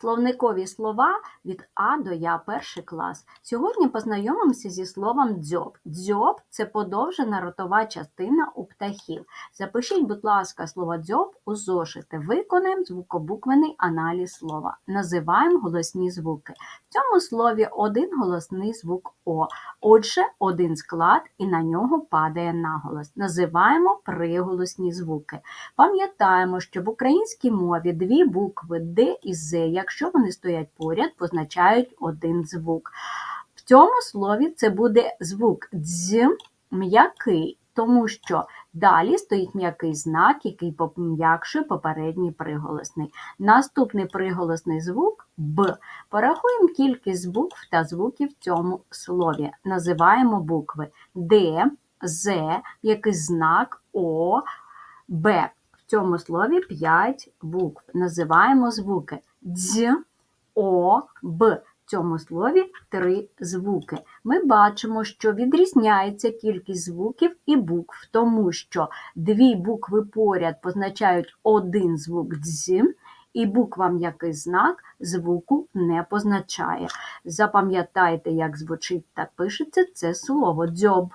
Словникові слова від А до Я, перший клас. Сьогодні познайомимося зі словом дзьоб. Дзьоб – це подовжена ротова частина у птахів. Запишіть, будь ласка, слово дзьоб у зошити. Виконаємо звукобуквений аналіз слова. Називаємо голосні звуки. В цьому слові один голосний звук О. Отже, один склад і на нього падає наголос. Називаємо приголосні звуки. Пам'ятаємо, що в українській мові дві букви Д і З, якщо вони стоять поряд, позначають один звук. В цьому слові це буде звук дз м'який, тому що далі стоїть м'який знак, який пом'якшує попередній приголосний. Наступний приголосний звук Б. Порахуємо кількість букв та звуків в цьому слові. Називаємо букви Д, З, який знак О, Б. В цьому слові 5 букв. Називаємо звуки Дз, О, Б. В цьому слові три звуки. Ми бачимо, що відрізняється кількість звуків і букв, тому що дві букви поряд позначають один звук дз, і буква м'який знак звуку не позначає. Запам'ятайте, як звучить та пишеться це слово дзьоб.